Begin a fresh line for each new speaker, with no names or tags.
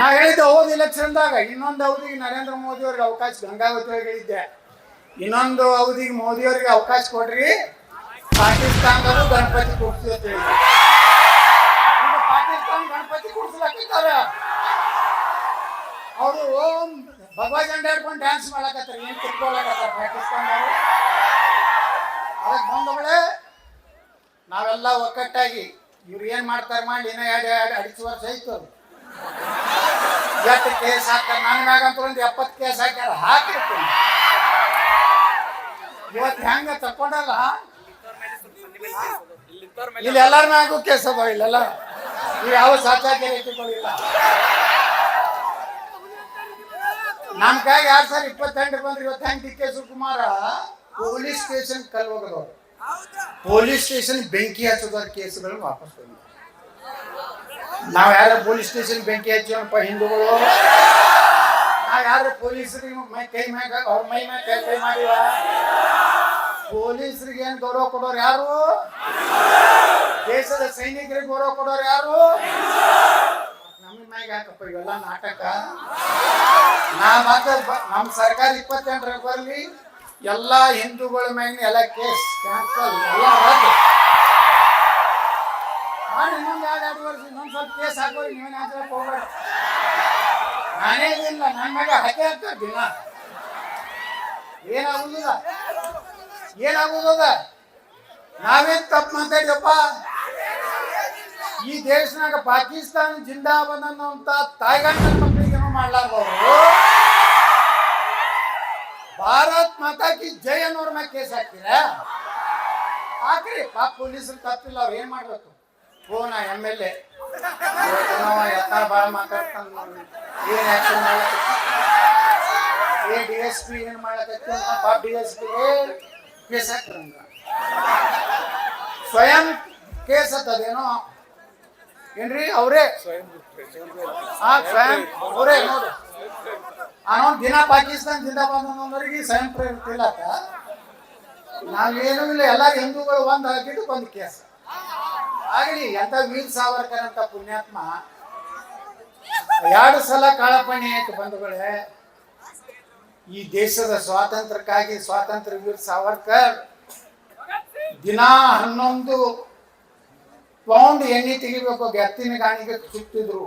ನಾ ಹೇಳಿದ್ದೆ ಹೋದ ಇಲೆಕ್ಷನ್ದಾಗ ಇನ್ನೊಂದು ಅವಧಿಗೆ ನರೇಂದ್ರ ಮೋದಿ ಅವ್ರಿಗೆ ಅವಕಾಶ ಗಂಗಾವತಿ ಹೇಳಿದ್ದೆ ಇನ್ನೊಂದು ಅವಧಿಗೆ ಮೋದಿ ಅವರಿಗೆ ಅವಕಾಶ ಕೊಡ್ರಿ, ಪಾಕಿಸ್ತಾನದವರು ಗಣಪತಿ ಕೂಡ್ಸಿ ಪಾಕಿಸ್ತಾನ ಗಣಪತಿ ಕೂಡ್ಸ್ಲಕ್ಕಿದ್ದಾರ ಅವರು ಓಂ ಭಗವಾ ಜಂಡ ಹಿಡ್ಕೊಂಡು ಡ್ಯಾನ್ಸ್ ಮಾಡಕತ್ತಾರ, ಏನ್ ತಿಳ್ಕೊಳಕತ್ತಾರ ಪಾಕಿಸ್ತಾನದವರು? ಅದಕ್ಕೆ ಬಂದವಳೆ ನಾವೆಲ್ಲ ಒಕ್ಕಟ್ಟಾಗಿ ಇವ್ರು ಏನ್ ಮಾಡ್ತಾರೆ ಮಾಡಿ, ಇನ್ನೂ ಎರಡು ಎರಡು ವರ್ಷ ಆಯ್ತು ಎಷ್ಟು ಕೇಸ್ ಹಾಕ್ತಾರ ನನ್ನ ಮ್ಯಾಗಂತ ಒಂದು ಎಪ್ಪತ್ತು ಕೇಸ್ ಹಾಕ್ಯಾರ. ಹಾಕಿರ್ತೀನಿ. ಇವತ್ತು ಹೆಂಗ ತಕೊಂಡಲ್ಲ? ಇಲ್ಲಿ ಎಲ್ಲಾರ ಮ್ಯಾಗೂ ಕೇಸ್ ಅದಾವ, ಇಲ್ಲೆಲ್ಲ. ನೀವು ಯಾವ ಸಾಚಾಗಿರಿ ಇಟ್ಟುಕೊಳ್ಳಿಲ್ಲ. ನಮ್ಮ ಕೈಗೆ ಯಾರು ಸರ್ ಇಪ್ಪತ್ತೆಂಟು ಬಂದ್ರೆ ಇವತ್ತು ಹೆಂಗ್ D K Shivakumar? Police station ಕಲ್ ಹೋಗದವ್ರು. ಪೊಲೀಸ್ ಸ್ಟೇಷನ್ ಬೆಂಕಿ ಹಚ್ಚೋದ್ರ ಕೇಸ್ಗಳನ್ನ ವಾಪಸ್ ತಂದ್ರು ನಾವ್ ಯಾರ ಪೊಲೀಸ್ ಸ್ಟೇಷನ್ ಬೆಂಕಿ ಹಚ್ಚಿವಪ್ಪ ಹಿಂದೂಗಳು? ನಾವು ಯಾರು ಪೊಲೀಸರಿಗೆ ಮೈ ಕೈ ಮ್ಯಾಗ ಅವ್ರ ಮೈ ಮ್ಯಾಗ ಕೈ ಕೈ ಮಾಡಿವ? ಪೊಲೀಸರಿಗೆ ಏನ್ ಗೌರವ ಕೊಡೋರು ಯಾರು? ದೇಶದ ಸೈನಿಕರಿಗೆ ಗೌರವ ಕೊಡೋರು ಯಾರು? ನಮ್ಮ ಮ್ಯಾಗ ಯಾಕಪ್ಪ ಇವೆಲ್ಲ ನಾಟಕ? ನಾ ಮಾತ ನಮ್ಮ ಸರ್ಕಾರ ಇಪ್ಪತ್ತೆಂಟರ ಬರಲಿ, ಎಲ್ಲ ಹಿಂದೂಗಳ ಮ್ಯಾಗಿನ ಎಲ್ಲ ಕೇಸ್ ಕ್ಯಾನ್ಸಲ್ ಎಲ್ಲ ರದ್ದು ಮಾಡಿ ಇನ್ನೊಂದು ಸ್ವಲ್ಪ ಕೇಸ್ ಹಾಕೋರಿ ನೀವೇನು ಹಾಕಕ್ಕೆ ಹೋಗ್ಬೇಡ. ನಾನೇ ಇಲ್ಲ ನನ್ನ ಮ್ಯಾಗ ಹಾಕಿ ಹಾಕ್ತಾರೆ ದಿನ ಏನಾಗುದಿಲ್ಲ? ಏನಾಗುದದ ನಾವೇನ್ ತಪ್ಪು ಮಾತಾಡ್ಯಪ್ಪ ಈ ದೇಶನಾಗ ಪಾಕಿಸ್ತಾನ ಜಿಂದಾಬಾದ್ ಅನ್ನೋಂತ ತಾಯ್ಗಂಡ ಮಕ್ಕಳಿಗೆ ಮಾಡ್ಲಾರ್ದವ್ರು ಭಾರತ್ ಮಾತಾಕಿ ಜಯ ಅನ್ನೋರ್ ಮ್ಯಾಗ ಕೇಸ್ ಹಾಕ್ತೀರ? ಹಾಕ್ರಿ, ಪಾಪ ಪೊಲೀಸರು ತಪ್ಪಿಲ್ಲ, ಅವ್ರು ಏನ್ ಮಾಡ್ಬೇಕು? ಫೋನ ಎಂ ಎಲ್ ಎ ಎತ್ತ ಭಾಳ ಮಾತಾಡ್ತಾನ. ಏನ್ ಆಕ್ಷನ್ ಮಾಡಕ್ಕೆ ಏ ಡಿ ಎಸ್ ಪಿ ಏನ್ ಮಾಡಕತ್ತಿ ಅಂತ ಪಾಪ ಡಿ ಎಸ್ ಪಿ ಕೇಸ್ ಹಾಕ್ರಂಗ ಸ್ವಯಂ ಕೇಸ್ ಅದೇನೋ ಏನ್ರಿ? ಅವರೇ? ಹಾ ಸ್ವಯಂ ಅವರೇ ನೋಡಿ. ಅವನು ದಿನ ಪಾಕಿಸ್ತಾನ ಜಿಂದಾಬಾದ್ ಅನ್ನೋರಿಗೆ ಸ್ವಯಂ ಪ್ರೇರಿತ ನಾವೇನು ಇಲ್ಲ, ಎಲ್ಲ ಹಿಂದೂಗಳು ಒಂದು ಹಾಕಿದ್ದು ಒಂದು ಕೇಸ್ ಆಗಲಿ, ಎಂತ ವೀರ್ ಸಾವರ್ಕರ್ ಅಂತ ಪುಣ್ಯಾತ್ಮ, ಎರಡು ಸಲ ಕಾಳಪಣಿ ಆಯ್ತು ಬಂಧುಗಳೇ. ಈ ದೇಶದ ಸ್ವಾತಂತ್ರ್ಯಕ್ಕಾಗಿ ಸ್ವಾತಂತ್ರ್ಯ ವೀರ್ ಸಾವರ್ಕರ್ ದಿನ ಹನ್ನೊಂದು ಪೌಂಡ್ ಎಣ್ಣೆ ತೆಗಿಬೇಕು ಎತ್ತಿನ ಗಾಣಿಗೆ ಸುತ್ತಿದ್ರು.